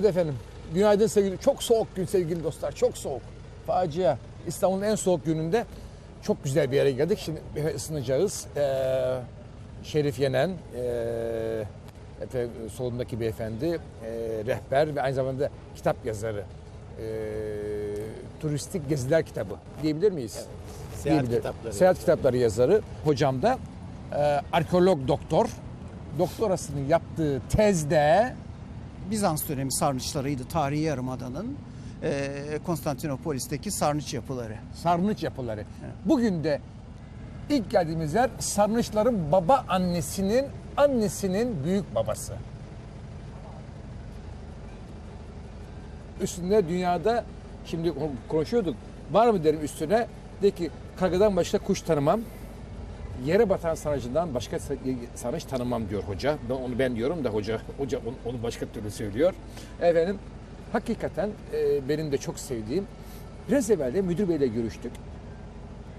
Evet efendim. Günaydın sevgili. Çok soğuk gün sevgili dostlar. Çok soğuk. Facia. İstanbul'un en soğuk gününde çok güzel bir yere geldik. Şimdi ısınacağız. Ee, Şerif Yenen, ee, efendim, solundaki beyefendi, ee, rehber ve aynı zamanda kitap yazarı. Ee, turistik geziler kitabı diyebilir miyiz? Seyahat Diyebilir. kitapları. Seyahat kitapları yazarı. Hocam da ee, arkeolog doktor. Doktorasını yaptığı tezde Bizans dönemi sarnıçlarıydı tarihi yarımadanın. E, Konstantinopolis'teki sarnıç yapıları. sarnıç yapıları. Bugün de ilk geldiğimiz yer sarnıçların baba annesinin annesinin büyük babası. Üstünde dünyada şimdi konuşuyorduk. Var mı derim üstüne? De ki kargadan başka kuş tanımam. Yere batan sarnıcından başka sarnıç tanımam diyor hoca. Ben onu ben diyorum da hoca hoca onu, başka türlü söylüyor. Efendim hakikaten e, benim de çok sevdiğim biraz evvel de müdür beyle görüştük.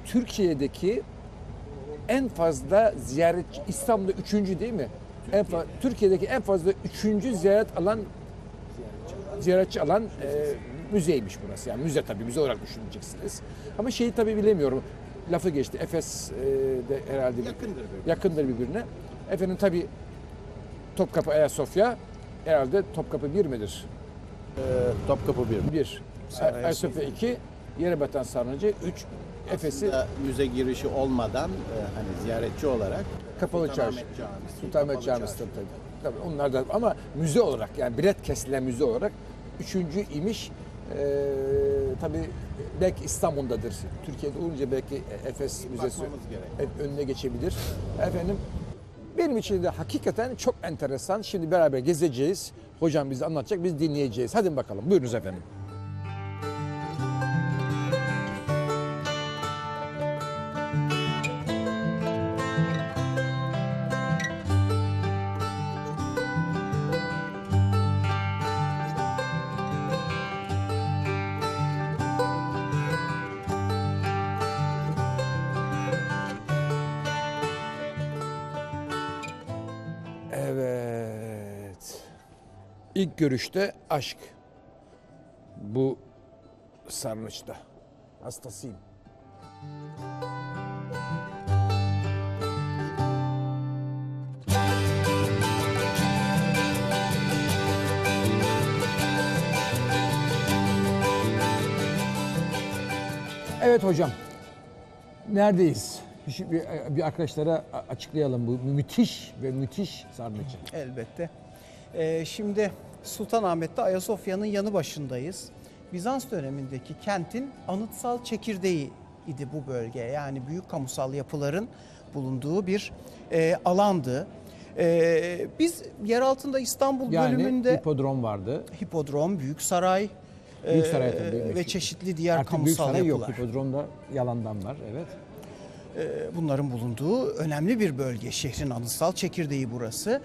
Türkiye'deki en fazla ziyaretçi İstanbul'da üçüncü değil mi? En fa- Türkiye'deki en fazla üçüncü ziyaret alan ziyaretçi alan e, müzeymiş burası. Yani müze tabii müze olarak düşüneceksiniz. Ama şeyi tabii bilemiyorum. Lafı geçti. Efes e, de herhalde Yakındır birbirine. yakındır birbirine. Efendim tabii Topkapı Ayasofya herhalde Topkapı bir midir? Topkapı 1. Bir. Ayasofya. Ayasofya iki. Yere batan sarnıcı. Üç. Efes'i Aslında müze girişi olmadan e, hani ziyaretçi olarak Kapalı Sultanahmet Çarşı. Camisi, Sultanahmet Camisi tabii. tabii. Tabii onlar da ama müze olarak yani bilet kesilen müze olarak üçüncü imiş. Ee, tabii belki İstanbul'dadır. Türkiye'de olunca belki Efes Müzesi hep önüne geçebilir. Efendim benim için de hakikaten çok enteresan. Şimdi beraber gezeceğiz. Hocam bize anlatacak, biz dinleyeceğiz. Hadi bakalım. Buyurunuz efendim. İlk görüşte aşk. Bu sarnıçta. Hastasıyım. Evet hocam. Neredeyiz? Bir, bir, bir arkadaşlara açıklayalım bu müthiş ve müthiş sarnıcı. Elbette. E, şimdi Sultanahmet'te Ayasofya'nın yanı başındayız. Bizans dönemindeki kentin anıtsal çekirdeği idi bu bölge. Yani büyük kamusal yapıların bulunduğu bir e, alandı. E, biz yer altında İstanbul Yani bölümünde hipodrom vardı. hipodrom, büyük saray, Büyük e, saray tabii, ve meşhur. çeşitli diğer Artık büyük kamusal saray yapılar. yok. Hipodromda yalandan var. Evet. E, bunların bulunduğu önemli bir bölge. Şehrin anıtsal çekirdeği burası.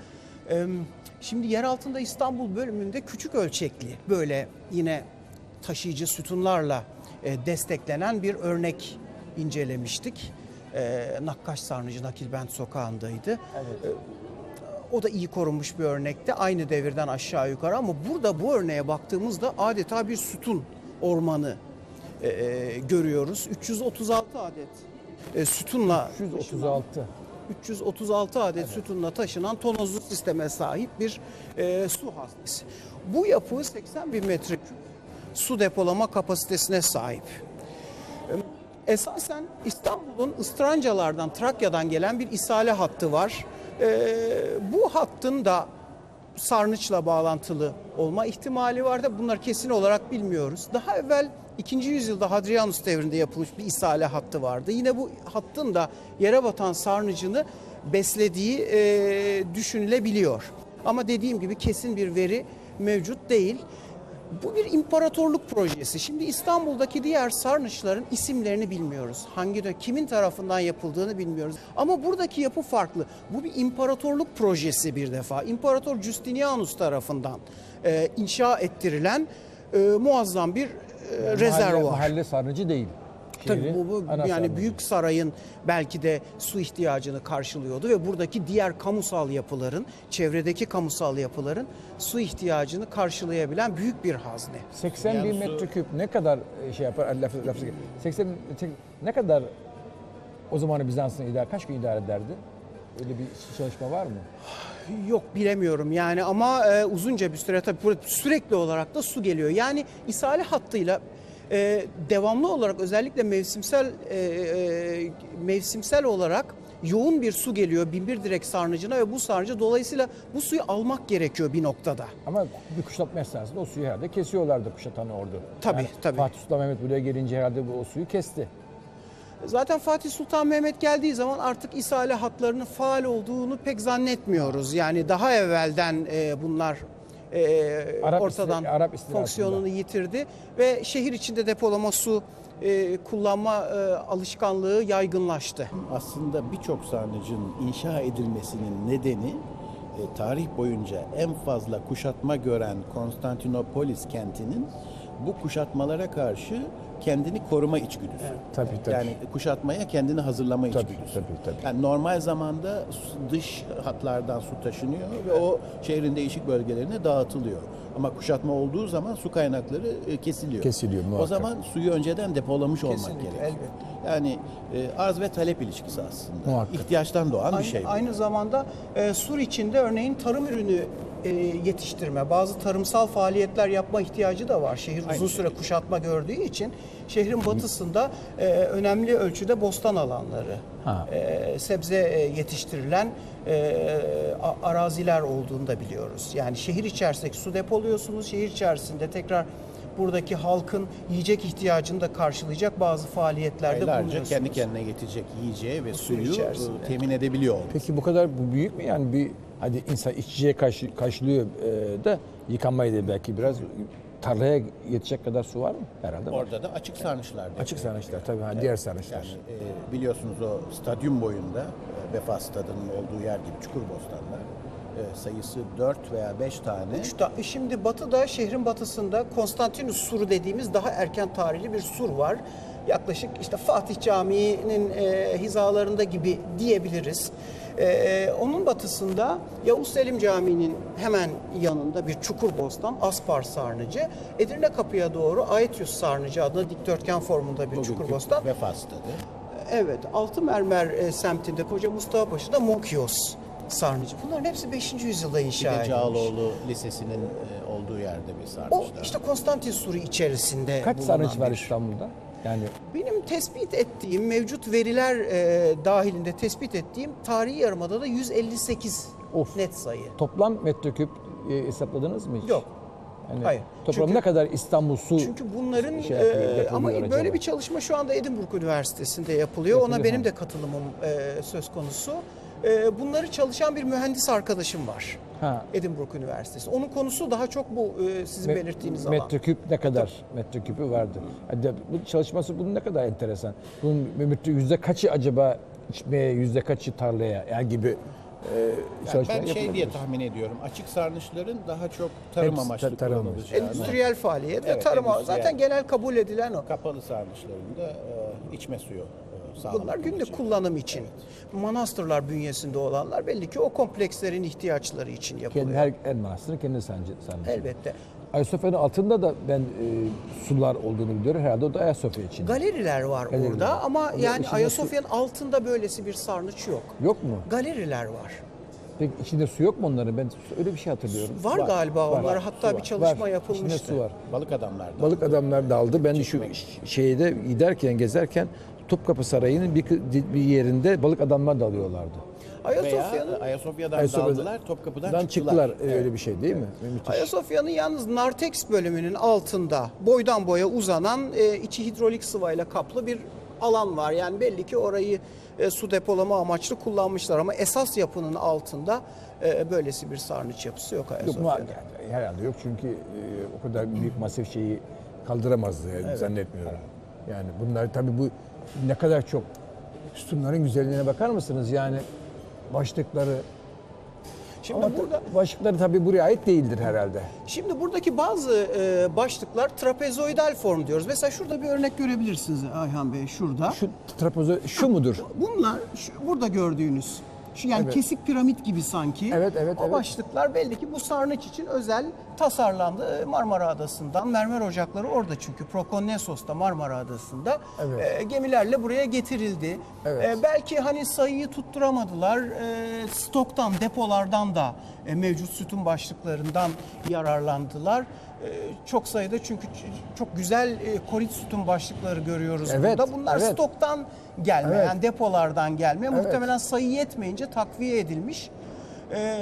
Şimdi yer altında İstanbul bölümünde küçük ölçekli böyle yine taşıyıcı sütunlarla e, desteklenen bir örnek incelemiştik. E, Nakkaş Sarnıcı Nakilbent Sokağı'ndaydı. Evet. O da iyi korunmuş bir örnekte aynı devirden aşağı yukarı ama burada bu örneğe baktığımızda adeta bir sütun ormanı e, görüyoruz. 336 adet sütunla 136. 336 adet sütunla taşınan tonozlu sisteme sahip bir e, su haznesi. Bu yapı 80 bin metreküp su depolama kapasitesine sahip. E, Esasen İstanbul'un Istrancalardan, Trakya'dan gelen bir isale hattı var. E, bu hattın da sarnıçla bağlantılı olma ihtimali var da bunlar kesin olarak bilmiyoruz. Daha evvel 2. yüzyılda Hadrianus devrinde yapılmış bir isale hattı vardı. Yine bu hattın da yere batan sarnıcını beslediği e, düşünülebiliyor. Ama dediğim gibi kesin bir veri mevcut değil. Bu bir imparatorluk projesi. Şimdi İstanbul'daki diğer sarnıçların isimlerini bilmiyoruz. Hangi dö- kimin tarafından yapıldığını bilmiyoruz. Ama buradaki yapı farklı. Bu bir imparatorluk projesi bir defa. İmparator Justinianus tarafından e, inşa ettirilen e, muazzam bir e, rezervuar. Mahalle, mahalle sarnıcı değil. Tabii bu, bu ana yani büyük sarayın belki de su ihtiyacını karşılıyordu ve buradaki diğer kamusal yapıların, çevredeki kamusal yapıların su ihtiyacını karşılayabilen büyük bir hazne. 80 bin Yani su- metreküp ne kadar e, şey yapar? Laf, laf, 80 bin metre- ne kadar o zamanı Bizans'ın idare kaç gün idare ederdi? Öyle bir çalışma var mı? Yok bilemiyorum yani ama e, uzunca bir süre tabii sürekli olarak da su geliyor. Yani isale hattıyla e, devamlı olarak özellikle mevsimsel e, e, mevsimsel olarak yoğun bir su geliyor binbir direk sarnıcına ve bu sarnıcı dolayısıyla bu suyu almak gerekiyor bir noktada. Ama bir kuşatma esnasında o suyu herhalde kesiyorlardı kuşatan ordu. Tabii, tabii. Fatih Sultan Mehmet buraya gelince herhalde bu o suyu kesti. Zaten Fatih Sultan Mehmet geldiği zaman artık isale hatlarının faal olduğunu pek zannetmiyoruz. Yani daha evvelden e, bunlar e, Arap ortadan istila- Arap fonksiyonunu yitirdi ve şehir içinde depolama su e, kullanma e, alışkanlığı yaygınlaştı. Aslında birçok sarnıcın inşa edilmesinin nedeni e, tarih boyunca en fazla kuşatma gören Konstantinopolis kentinin bu kuşatmalara karşı kendini koruma içgüdüsü. Tabii tabii. Yani kuşatmaya kendini hazırlama Tabii, içgüdüsü. tabii, tabii. Yani normal zamanda dış hatlardan su taşınıyor ve o şehrin değişik bölgelerine dağıtılıyor. Ama kuşatma olduğu zaman su kaynakları e, kesiliyor. Kesiliyor, O muhakkak. zaman suyu önceden depolamış olmak Kesinlikle, gerekiyor. elbette. Yani e, arz ve talep ilişkisi aslında. Muhakkak. İhtiyaçtan doğan bir Aynı, şey bu. aynı zamanda e, Sur içinde örneğin tarım ürünü e, yetiştirme, bazı tarımsal faaliyetler yapma ihtiyacı da var. Şehir uzun Aynı süre kuşatma gördüğü için şehrin batısında e, önemli ölçüde bostan alanları, Ha. e, sebze e, yetiştirilen e, araziler olduğunu da biliyoruz. Yani şehir içerisindeki su depoluyorsunuz, şehir içerisinde tekrar buradaki halkın yiyecek ihtiyacını da karşılayacak bazı faaliyetlerde Aylarca bulunuyorsunuz. kendi kendine yetecek yiyeceği ve suyu suyu içerisinde. e, temin edebiliyor. Peki bu kadar bu büyük mü yani bir hadi insan içeceğe karşı, karşılıyor e, da yıkanmayı da belki biraz tarlaya yetecek kadar su var mı? Herhalde var. Orada da açık sarnıçlar. Açık sarnıçlar tabii ha, diğer sarnıçlar. Yani e, biliyorsunuz o stadyum boyunda e, Vefa Stadı'nın olduğu yer gibi Çukurbostan'da e, sayısı 4 veya 5 tane Üç ta- Şimdi batıda, şehrin batısında Konstantinus Suru dediğimiz daha erken tarihli bir sur var. Yaklaşık işte Fatih Camii'nin e, hizalarında gibi diyebiliriz. E, onun batısında Yavuz Selim Camii'nin hemen yanında bir çukur bostan, Aspar Sarnıcı. Edirne Kapı'ya doğru Aetius Sarnıcı adında dikdörtgen formunda bir çukur bostan. Vefa Stadı. Evet, Altı Mermer e, semtinde Koca Mustafa Paşa'da Mokios Sarnıcı. Bunların hepsi 5. yüzyılda Bir inşa de edilmiş. Cağaloğlu Lisesi'nin e, olduğu yerde bir sarnıçta. O işte Konstantin Suru içerisinde Kaç bulunan sarnıç var bir- İstanbul'da? Yani Benim tespit ettiğim, mevcut veriler e, dahilinde tespit ettiğim tarihi yarımada da 158 Of. net sayı. toplam metreküp e, hesapladınız mı hiç? Yok. Yani Hayır. Toplam Çünkü- ne kadar İstanbul su Çünkü bunların şey yapıyor, e, ama acaba? böyle bir çalışma şu anda Edinburgh Üniversitesi'nde yapılıyor. Ona Yapılıyor, benim ha. de katılımım e, söz konusu. E, bunları çalışan bir mühendis arkadaşım var. Ha. Edinburgh Üniversitesi. Onun konusu daha çok bu e, sizin Me- belirttiğiniz alan. Metreküp ne kadar metreküpü vardır? Hadi bu çalışması bunun ne kadar enteresan. Bunun yüzde kaçı acaba içmeye, yüzde kaçı tarlaya yani gibi e, Yani ben şey diye tahmin ediyorum. Açık sarnıçların daha çok tarım Hepsi amaçlı tar- tarım kullanılacağını. Endüstriyel faaliyet ve Evet, tarım endüstriyel. zaten genel kabul edilen o. Kapalı sarnıçlarında e, içme suyu e, sağlamak Bunlar günlük amacıyla. kullanım için. Manastırlar bünyesinde olanlar belli ki o komplekslerin ihtiyaçları için yapılıyor. Kendi, her, her manastırın kendi sancı. sancı. Elbette. Ayasofya'nın altında da ben e, sular olduğunu biliyorum. Herhalde o da Ayasofya için. Galeriler var Galeriler. orada ama Ama yani Ayasofya'nın altında böylesi bir sarnıç yok. Yok mu? Galeriler var. Peki içinde su yok mu onların? Ben öyle bir şey hatırlıyorum. Var, galiba var, onlara su hatta bir var, çalışma var. yapılmıştı. İçinde su var. Balık adamlar da. Balık adamlar daldı. Ben de şu şeyde giderken gezerken Topkapı Sarayı'nın bir, bir yerinde balık adamlar dalıyorlardı. Veya Ayasofya'nın Ayasofya'dan Ayasofya'dan daldılar, Topkapı'dan Dan çıktılar. çıktılar. Öyle bir şey değil mi? Müthiş. Ayasofya'nın yalnız Nartex bölümünün altında boydan boya uzanan e, içi hidrolik sıvayla kaplı bir alan var. Yani belli ki orayı e, su depolama amaçlı kullanmışlar ama esas yapının altında e, böylesi bir sarnıç yapısı yok Yok, Ayasofya'da. mu- yani herhalde yok çünkü e, o kadar büyük masif şeyi kaldıramazdı yani zannetmiyorum. Yani bunlar tabii bu ne kadar çok sütunların güzelliğine bakar mısınız? Yani başlıkları Şimdi Ama burada başlıkları tabii buraya ait değildir herhalde. Şimdi buradaki bazı e, başlıklar trapezoidal form diyoruz. Mesela şurada bir örnek görebilirsiniz Ayhan Bey şurada. Şu trapezo şu mudur? Bunlar şu, burada gördüğünüz şu yani Evet. kesik piramit gibi sanki. Evet, evet, O evet. başlıklar belli ki bu sarnıç için özel tasarlandı. Marmara Adası'ndan mermer ocakları orada çünkü Prokonnesos'ta Marmara Adası'nda Evet. e, gemilerle buraya getirildi. Evet. E, belki hani sayıyı tutturamadılar. E, stoktan, depolardan da e, mevcut sütun başlıklarından yararlandılar. E, çok sayıda çünkü çok güzel e, korit sütun başlıkları görüyoruz Evet, burada. Bunlar evet. stoktan gelme Evet. yani depolardan gelme. Evet. Muhtemelen sayı yetmeyince takviye edilmiş e,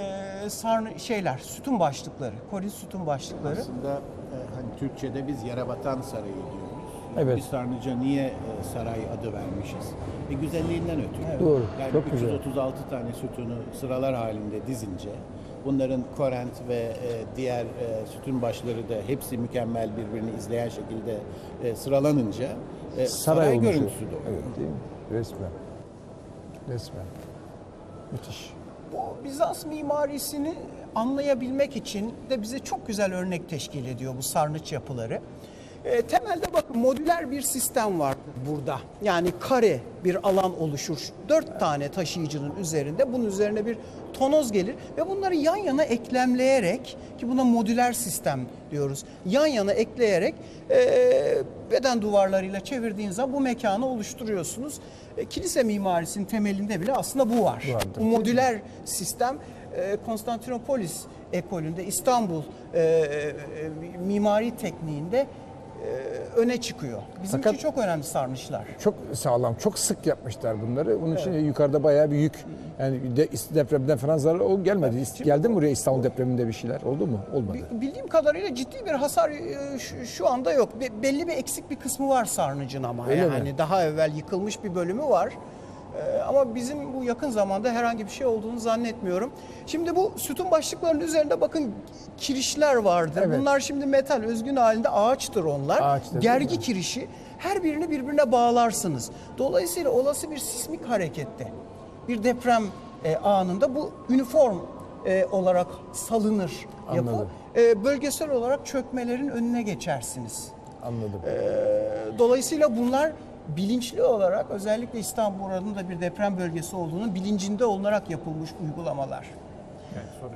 sarnı şeyler, sütun başlıkları, korit sütun başlıkları. Aslında e, hani Türkçe'de biz Yerebatan Sarayı diyoruz. Evet. Biz Sarnıca niye e, saray adı vermişiz? E, güzelliğinden ötürü. Doğru, Yani çok güzel. 336 tane sütunu sıralar halinde dizince bunların korent ve e, diğer e, sütun başları da hepsi mükemmel birbirini izleyen şekilde e, sıralanınca e, saray, o. görüntüsü doğuyor. Evet değil mi? Resmen. Resmen. Müthiş. Bu Bizans mimarisini anlayabilmek için de bize çok güzel örnek teşkil ediyor bu sarnıç yapıları. E, temelde bakın modüler bir sistem var burada. Yani kare bir alan oluşur. Dört tane taşıyıcının üzerinde bunun üzerine bir tonoz gelir ve bunları yan yana eklemleyerek ki buna modüler sistem diyoruz. Yan yana ekleyerek e, beden duvarlarıyla çevirdiğiniz zaman bu mekanı oluşturuyorsunuz. E, kilise mimarisinin temelinde bile aslında bu var. Vardır. Bu modüler sistem e, Konstantinopolis ekolünde İstanbul e, e, mimari tekniğinde öne çıkıyor. Bizim Fakat- için çok önemli sarnıçlar. Çok sağlam, çok sık yapmışlar bunları. Bunun için yukarıda bayağı bir yük. Yani de, depremden falan zarar o gelmedi. Geldi mi buraya İstanbul depreminde bir şeyler? Oldu mu? Olmadı. Bi- Bildiğim kadarıyla ciddi bir hasar e, şu, şu anda yok. Be- belli bir eksik bir kısmı var sarnıcın ama. Öyle mi? yani daha evvel yıkılmış bir bölümü var. E, ama bizim bu yakın zamanda herhangi bir şey olduğunu zannetmiyorum. Şimdi bu sütun başlıklarının üzerinde bakın kirişler vardır. Evet. Bunlar şimdi metal özgün halinde ağaçtır onlar. Ağaçtır, Gergi kirişi her birini birbirine bağlarsınız. Dolayısıyla olası bir sismik harekette bir deprem e, anında bu üniform e, olarak salınır yapı. Anladım. E, bölgesel olarak çökmelerin önüne geçersiniz. Anladım. E, dolayısıyla bunlar bilinçli olarak özellikle İstanbul oranın da bir deprem bölgesi olduğunu bilincinde olunarak yapılmış uygulamalar.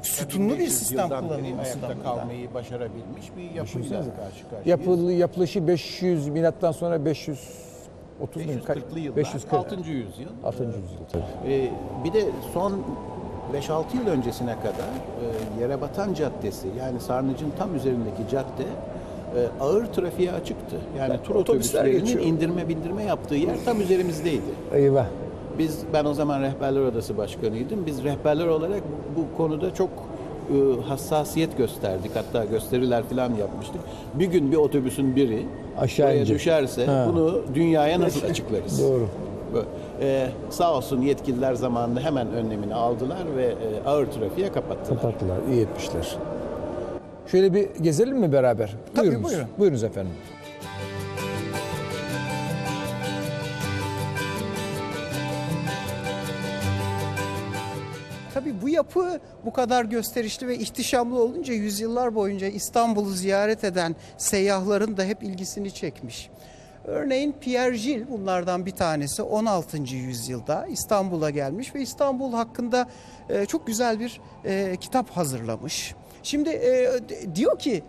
Sütunlu bir 1500 sistem kullanılması da kalmayı başarabilmiş bir yapıyla karşı karşıyayız. Yapılı, yapılışı 500 milattan sonra 530 mu? 540'lı yıllar, 540. 6. yüzyıl. 6. yüzyıl tabii. Ee, bir de son 5-6 yıl öncesine kadar e, Yerebatan Caddesi yani Sarnıcın tam üzerindeki cadde e, ağır trafiğe açıktı. Yani tur Otobüsler otobüslerinin geçiyor. indirme bindirme yaptığı yer tam üzerimizdeydi. Eyvah. Biz ben o zaman rehberler odası başkanıydım. Biz rehberler olarak bu, bu konuda çok e, hassasiyet gösterdik. Hatta gösteriler falan yapmıştık. Bir gün bir otobüsün biri Aşağı buraya inecek. düşerse Ha. bunu dünyaya nasıl açıklarız? Doğru. Ee, sağ olsun yetkililer zamanında hemen önlemini aldılar ve e, ağır trafiğe kapattılar. Kapattılar. iyi etmişler. Şöyle bir gezelim mi beraber? Tabii, Buyurunuz. buyurun. Buyurunuz efendim. Tabii bu yapı bu kadar gösterişli ve ihtişamlı olunca yüzyıllar boyunca İstanbul'u ziyaret eden seyyahların da hep ilgisini çekmiş. Örneğin Pierre Gilles bunlardan bir tanesi 16. yüzyılda İstanbul'a gelmiş ve İstanbul hakkında e, çok güzel bir e, kitap hazırlamış. Şimdi e, diyor ki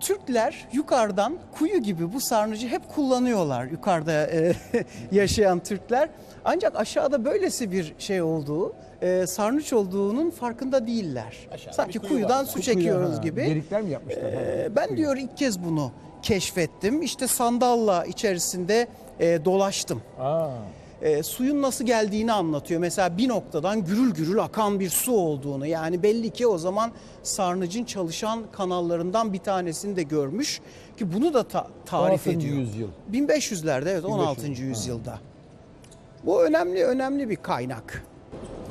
Türkler yukarıdan kuyu gibi bu sarnıcı hep kullanıyorlar yukarıda e, yaşayan Türkler. Ancak aşağıda böylesi bir şey olduğu, e, sarnıç olduğunun farkında değiller. Aşağıda Sanki kuyu kuyudan var. su Kuyu, çekiyoruz ha, gibi. Delikler mi yapmışlar? E, ben diyor ilk kez bunu keşfettim. İşte sandalla içerisinde e, dolaştım. Aa, E, suyun nasıl geldiğini anlatıyor. Mesela bir noktadan gürül gürül akan bir su olduğunu. Yani belli ki o zaman sarnıcın çalışan kanallarından bir tanesini de görmüş ki bunu da ta- tarif 16. ediyor. yüzyıl. 1500'lerde evet 16. yüzyılda. Bu önemli önemli bir kaynak.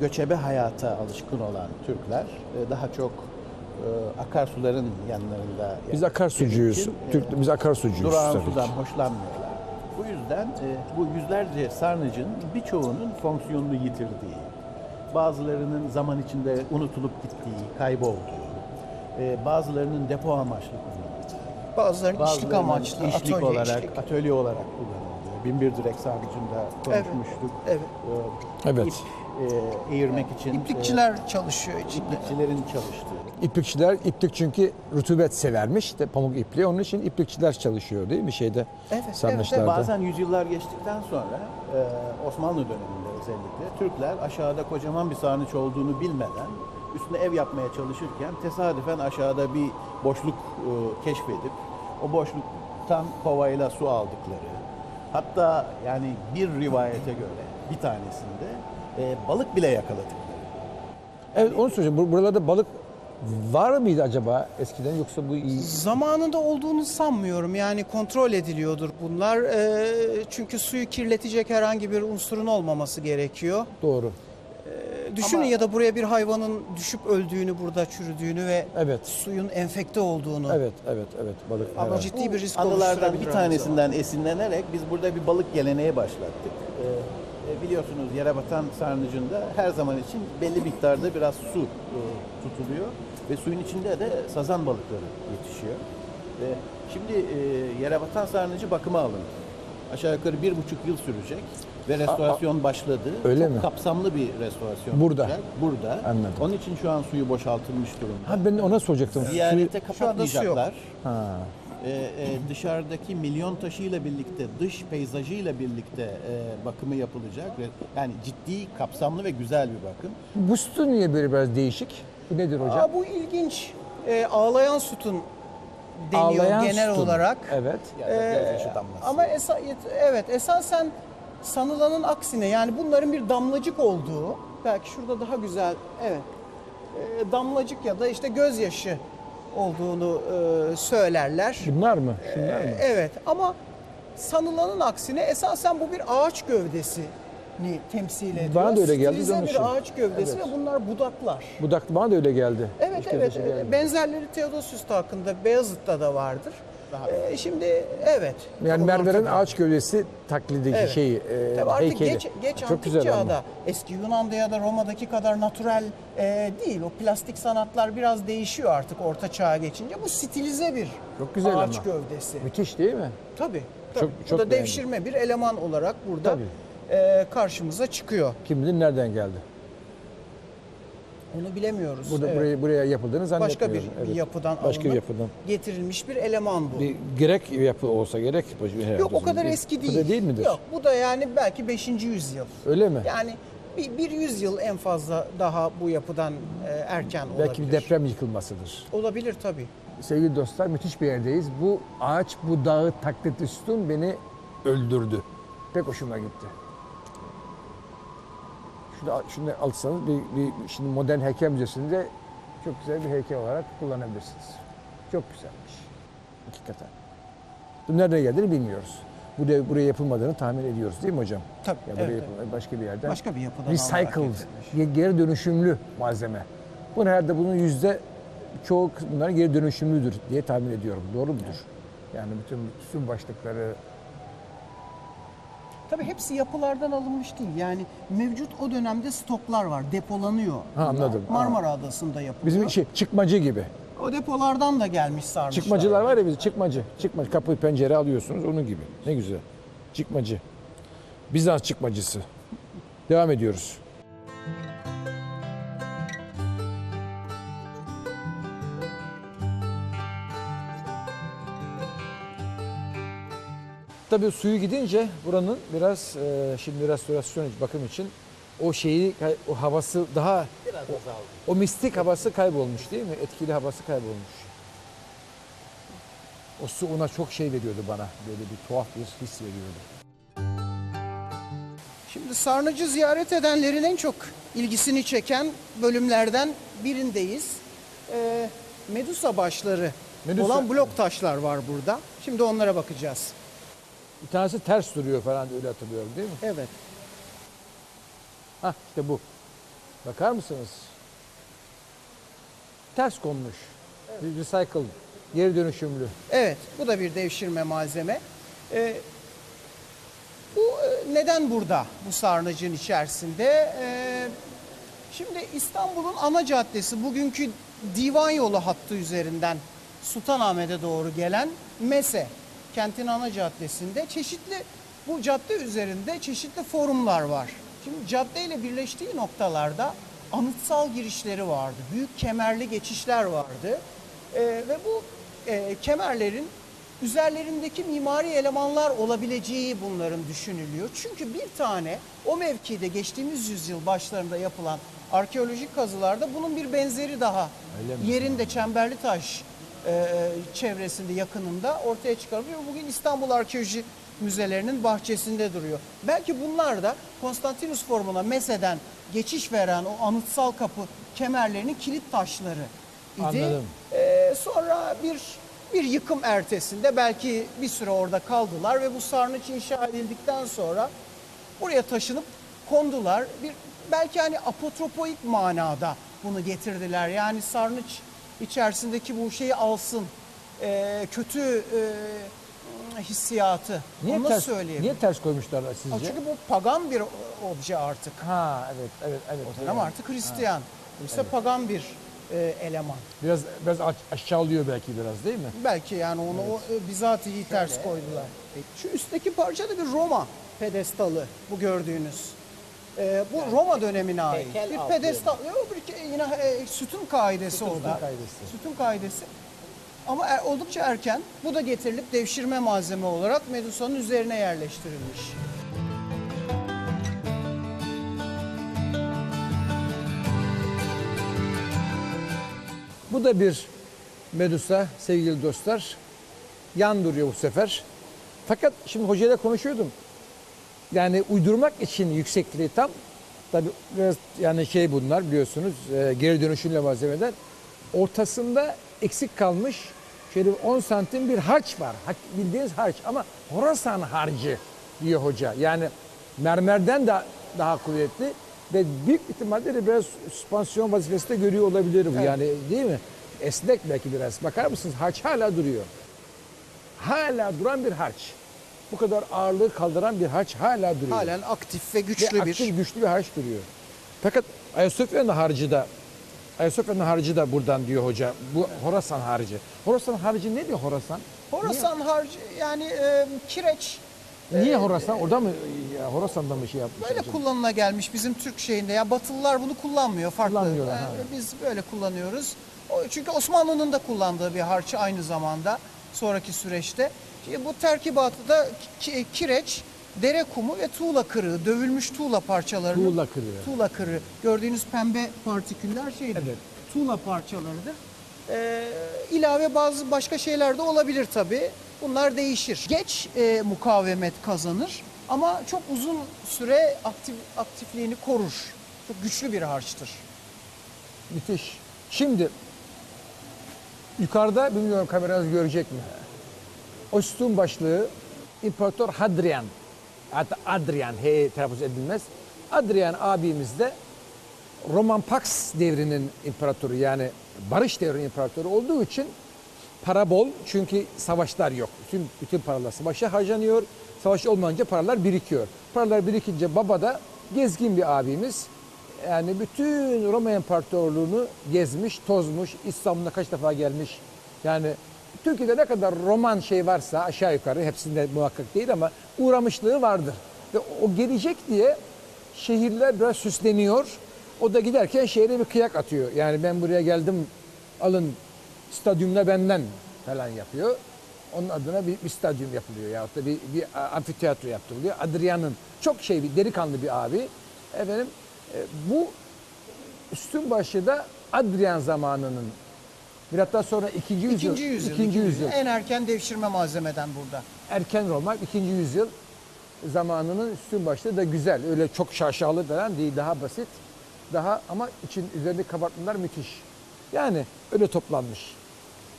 Göçebe hayata alışkın olan Türkler e, daha çok e, akarsuların yanlarında biz akarsucuyuz. e, Türk, biz akarsucuyuz. durağan tabii ki. sudan hoşlanmıyorlar. Bu yüzden e, bu yüzlerce sarnıcın birçoğunun fonksiyonunu yitirdiği, bazılarının zaman içinde unutulup gittiği, kaybolduğu, e, bazılarının depo amaçlı kullanıldığı, Bazılarının işlik bazılarının amaçlı, işlik atölye olarak, işlik. atölye olarak kullanıldığı. Binbir direk sarnıcında konuşmuştuk. Evet. E, Evet. İp e, eğirmek için İplikçiler çalışıyor e, içinde. iplikçilerin çalıştığı. İplikçiler, iplik çünkü rutubet severmiş de pamuk ipliği. Onun için iplikçiler çalışıyor değil mi şeyde? Evet, evet. Bazen yüzyıllar geçtikten sonra e, Osmanlı döneminde özellikle Türkler aşağıda kocaman bir sarnıç olduğunu bilmeden üstüne ev yapmaya çalışırken tesadüfen aşağıda bir boşluk e, keşfedip o boşluktan kovayla su aldıkları hatta yani bir rivayete göre bir tanesinde e, balık bile yakaladıkları. Evet onu söyleyeceğim. Bur- Buralarda balık var mıydı acaba eskiden yoksa bu iyi? Zamanında olduğunu sanmıyorum. Yani kontrol ediliyordur bunlar. Ee, çünkü suyu kirletecek herhangi bir unsurun olmaması gerekiyor. Doğru. Ee, Düşünün Ama- ya da buraya bir hayvanın düşüp öldüğünü, burada çürüdüğünü ve Evet. suyun enfekte olduğunu. Evet, evet, evet. Balık. Ama evet. ciddi bir risk Anılardan oluşturabilir bir tanesinden esinlenerek biz burada bir balık geleneği başlattık. Ee, e, biliyorsunuz yere batan sarnıcında her zaman için belli miktarda biraz su e, tutuluyor ve suyun içinde de sazan balıkları yetişiyor. Ve şimdi e, yere batan sarnıcı bakıma alındı. Aşağı yukarı bir buçuk yıl sürecek ve restorasyon başladı. öyle Çok mi? kapsamlı bir restorasyon Burada. olacak. Burada. Anladım. Onun için şu an suyu boşaltılmış durumda. Ha ben ona soracaktım. Ziyarete kapatmayacaklar. Ha. Ee, e, dışarıdaki milyon taşıyla birlikte, dış peyzajıyla birlikte e, bakımı yapılacak. ve Yani ciddi, kapsamlı ve güzel bir bakım. Bu sütun niye böyle biraz değişik? Bu nedir hocam? Aa, bu ilginç. Ee, ağlayan sütun deniyor Ağlayan genel sütun. olarak. Evet. Yani Ee, gözyaşı damlası. ama esa, evet esasen sanılanın aksine yani bunların bir damlacık olduğu belki şurada daha güzel evet e, damlacık ya da işte gözyaşı olduğunu e, söylerler. Bunlar mı? Şunlar mı? Evet ama sanılanın aksine esasen bu bir ağaç gövdesi ni temsil ediyor. Bana da öyle geldi Stilize bir için. ağaç gövdesi Evet. ve bunlar budaklar. Budak bana da öyle geldi. Evet Hiç evet gözyaşı gelmedi. benzerleri Theodosius hakkında Beyazıt'ta da vardır. Ee, şimdi evet. Yani mermerin ağaç gövdesi taklidi Evet. şey, e, Tabii artık heykeli. geç, geç Çok antik güzel ama. çağda eski Yunan'da ya da Roma'daki kadar natürel e, değil. O plastik sanatlar biraz değişiyor artık orta çağa geçince. Bu stilize bir Çok güzel ağaç ama. gövdesi. Müthiş değil mi? Tabii. Çok- tabii. çok Bu da beğendim. devşirme bir eleman olarak burada Tabii. e, karşımıza çıkıyor. Kim bilir nereden geldi. Onu bilemiyoruz. Burada Evet. buraya buraya yapıldığını Başka bir, zannetmiyorum. Evet. yapıdan Başka bir yapıdan. getirilmiş bir eleman bu. Bir gerek yapı olsa gerek. Yok o kadar değil. eski Bu değil. da değil midir? Yok bu da yani belki 5. yüzyıl. Öyle mi? Yani bir, bir yüzyıl en fazla daha bu yapıdan e, erken olabilir. Belki bir deprem yıkılmasıdır. Olabilir tabii. Sevgili dostlar müthiş bir yerdeyiz. Bu ağaç bu dağı taklit üstün beni öldürdü. Pek hoşuma gitti. Şunu, şunu alsanız bir, bir şimdi modern heykel müzesinde çok güzel bir heykel olarak kullanabilirsiniz. Çok güzelmiş. Hakikaten. Bu nereden geldiğini bilmiyoruz. Buraya, buraya yapılmadığını tahmin ediyoruz değil mi hocam? Tabii, Ya buraya evet, başka bir yerden. Başka bir yapıdan Recycled, geri dönüşümlü malzeme. Bu herhalde bunun yüzde çoğu bunlar geri dönüşümlüdür diye tahmin ediyorum. Doğru mudur? Yani bütün bütün başlıkları Tabii hepsi yapılardan alınmış değil. Yani mevcut o dönemde stoklar var, depolanıyor. Ha, anladım. Marmara Adası'nda yapılıyor. bizim şey çıkmacı gibi. O depolardan da gelmiş sarmışlar. Çıkmacılar var ya biz çıkmacı. Çıkmacı kapı pencere alıyorsunuz onun gibi. Ne güzel. Çıkmacı. Bizans çıkmacısı. Devam ediyoruz. Tabii suyu gidince buranın biraz e, şimdi restorasyon bakım için o şeyi o havası daha Biraz azaldı. o mistik havası kaybolmuş değil mi? Etkili havası kaybolmuş. O su ona çok şey veriyordu bana. Böyle bir tuhaf bir his veriyordu. Şimdi sarnıcı ziyaret edenlerin en çok ilgisini çeken bölümlerden birindeyiz. Ee, Medusa başları Medusa- olan blok taşlar var burada. Şimdi onlara bakacağız. Bir tanesi ters duruyor falan öyle hatırlıyorum değil mi? Evet. Hah işte bu. Bakar mısınız? Ters konmuş. Recycle. Geri dönüşümlü. Evet, bu da bir devşirme malzeme. Ee, bu e, neden burada bu sarnıcın içerisinde? Ee, Şimdi İstanbul'un ana caddesi bugünkü Divan Yolu hattı üzerinden Sultanahmet'e doğru gelen Mese kentin ana caddesinde çeşitli bu cadde üzerinde çeşitli forumlar var. Şimdi caddeyle birleştiği noktalarda anıtsal girişleri vardı. Büyük kemerli geçişler vardı. Ee, ve bu e, kemerlerin üzerlerindeki mimari elemanlar olabileceği bunların düşünülüyor. Çünkü bir tane o mevkide geçtiğimiz yüzyıl başlarında yapılan arkeolojik kazılarda bunun bir benzeri daha Öyle mi? yerinde Çemberli Taş e, çevresinde yakınında ortaya çıkarılıyor. Bugün İstanbul Arkeoloji Müzelerinin bahçesinde duruyor. Belki bunlar da Konstantinus formuna Mese'den geçiş veren o anıtsal kapı kemerlerinin kilit taşları idi. Anladım. Ee, sonra bir bir yıkım ertesinde belki bir süre orada kaldılar ve bu sarnıç inşa edildikten sonra buraya taşınıp kondular. Bir belki hani apotropoik manada bunu getirdiler. Yani sarnıç içerisindeki bu şeyi alsın. Ee, kötü e, hissiyatı. Niye Onu ters, söyleyeyim. niye ters koymuşlar sizce? Çünkü bu pagan bir obje artık. Ha evet evet evet. O dönem artık Hristiyan. İşte pagan bir e, eleman. Biraz biraz aş- aşağılıyor belki biraz değil mi? Belki yani onu o e, bizatihi ters koydular. Şu üstteki parça da bir Roma pedestalı bu gördüğünüz. E, bu Roma dönemine ait. Bir altı pedestal. Yok bir yine e, sütun kaidesi o da. kaidesi. Sütun kaidesi. Ama er- oldukça erken bu da getirilip devşirme malzeme olarak Medusa'nın üzerine yerleştirilmiş. Bu da bir Medusa sevgili dostlar. Yan duruyor bu sefer. Fakat şimdi hocayla konuşuyordum. Yani uydurmak için yüksekliği tam tabi biraz yani şey bunlar biliyorsunuz e, geri dönüşümle malzemeler. Ortasında eksik kalmış şöyle bir 10 santim bir harç var. Ha- Bildiğiniz harç ama Horasan harcı diyor hoca. Yani mermerden de daha kuvvetli ve büyük ihtimalle de biraz süspansiyon vazifesi de görüyor olabilir bu. Yani değil mi? Esnek belki biraz. Bakar mısınız harç hala duruyor. Hala duran bir harç. Bu kadar ağırlığı kaldıran bir harç hala duruyor. Halen aktif ve Ve güçlü bir. aktif güçlü bir harç duruyor. Fakat Ayasofya'nın harcı da Ayasofya'nın harcı da buradan diyor hoca. Bu Horasan harcı. Horasan harcı ne diyor Horasan? Horasan harcı yani e, kireç Niye Horasan? Orada mı ya Horasan'da mı şey yapmış? Böyle acaba? kullanıla gelmiş bizim Türk şeyinde. Ya Batılılar bunu kullanmıyor farklı. Yani ha. biz böyle kullanıyoruz. O, çünkü Osmanlı'nın da kullandığı bir harç aynı zamanda sonraki süreçte. Şimdi bu terkibatı da ki- kireç, dere kumu ve tuğla kırığı, dövülmüş tuğla parçalarını. Tuğla kırığı. Tuğla kırığı. Gördüğünüz pembe partiküller şeydir. Evet. Tuğla parçalarıdır. Ee, ilave bazı başka şeyler de olabilir tabii. Bunlar değişir. Geç e, mukavemet kazanır ama çok uzun süre aktif, aktifliğini korur. Çok güçlü bir harçtır. Müthiş. Şimdi yukarıda bilmiyorum kameranız görecek mi? O sütun başlığı İmparator Hadrian. Hatta Adrian he telaffuz edilmez. Adrian abimiz de Roman Pax devrinin imparatoru yani barış devrinin imparatoru olduğu için para bol çünkü savaşlar yok. Bütün, bütün paralar savaşa harcanıyor. Savaş olmayınca paralar birikiyor. Paralar birikince baba da gezgin bir abimiz. Yani bütün Roma İmparatorluğunu gezmiş, tozmuş, İstanbul'a kaç defa gelmiş. Yani Türkiye'de ne kadar roman şey varsa aşağı yukarı hepsinde muhakkak değil ama uğramışlığı vardır. Ve o gelecek diye şehirler biraz süsleniyor. O da giderken şehre bir kıyak atıyor. Yani ben buraya geldim alın stadyumda benden falan yapıyor. Onun adına bir, bir stadyum yapılıyor ya da bir, bir amfiteyatro yaptırılıyor. Adrian'ın çok şey bir delikanlı bir abi. Efendim e, bu üstün başı da Adrian zamanının milattan sonra ikinci yüzyıl, İkinci yüzyıl. ikinci yüzyıl En erken devşirme malzemeden burada. erken Roma ikinci yüzyıl zamanının üstün başlığı da güzel. Öyle çok şaşalı falan değil. Daha basit. Daha ama için üzerinde kabartmalar müthiş. Yani öyle toplanmış.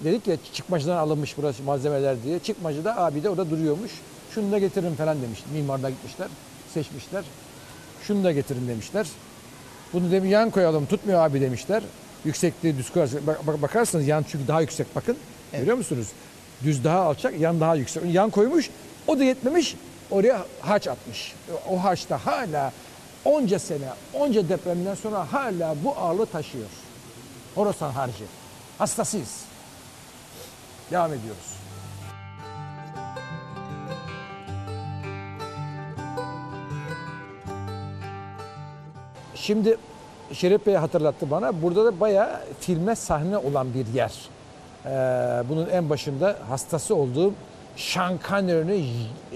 Dedik ya çıkmacıdan alınmış burası malzemeler diye. Çıkmacıda abi de orada duruyormuş. Şunu da getirin falan demiş. Mimarda gitmişler. Seçmişler. Şunu da getirin demişler. Bunu demiş yan koyalım tutmuyor abi demişler. Yüksekliği düz koyarsanız bak, bak- bakarsanız yan çünkü daha yüksek bakın. Görüyor musunuz? Düz daha alçak, yan daha yüksek. Yan koymuş. O da yetmemiş. Oraya harç atmış. O harçta hala onca sene, onca depremden sonra hala bu ağırlığı taşıyor. Horasan harcı. Hastasıyız. Devam ediyoruz. Şimdi Şerif Bey hatırlattı bana. Burada da bayağı filme sahne olan bir yer. Ee, bunun en başında hastası olduğum Sean Connery'nin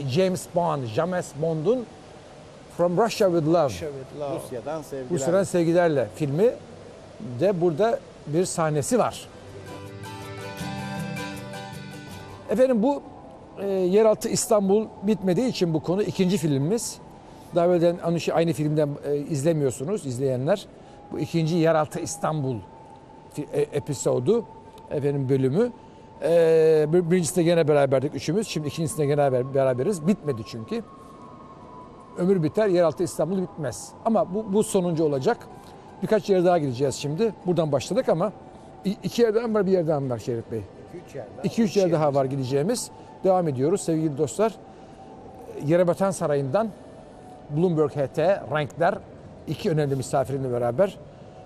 James Bond, James Bond'un From Russia with Love. Rusya'dan sevgiler. Rusya'dan sevgilerle filmi de burada bir sahnesi var. Efendim bu e, Yeraltı İstanbul bitmediği için bu konu ikinci filmimiz. Daha şey- aynı filmden e, izlemiyorsunuz izleyenler. Bu ikinci Yeraltı İstanbul e, episodu, efendim bölümü. E, bir- birincisinde gene beraberdik üçümüz. Şimdi ikincisinde gene beraber- beraberiz. Bitmedi çünkü. Ömür biter, yeraltı İstanbul bitmez. Ama bu, bu sonuncu olacak. Birkaç yere daha gideceğiz şimdi. Buradan başladık ama iki yerden var, bir yerden var Şerif Bey. İki, üç. İki üç yer daha var gideceğimiz. Devam ediyoruz sevgili dostlar. Yerebatan Sarayı'ndan Bloomberg HT, Renkler iki önemli misafirimle beraber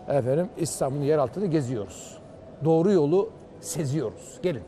efendim İstanbul'un yer altını geziyoruz. Doğru yolu seziyoruz. Gelin.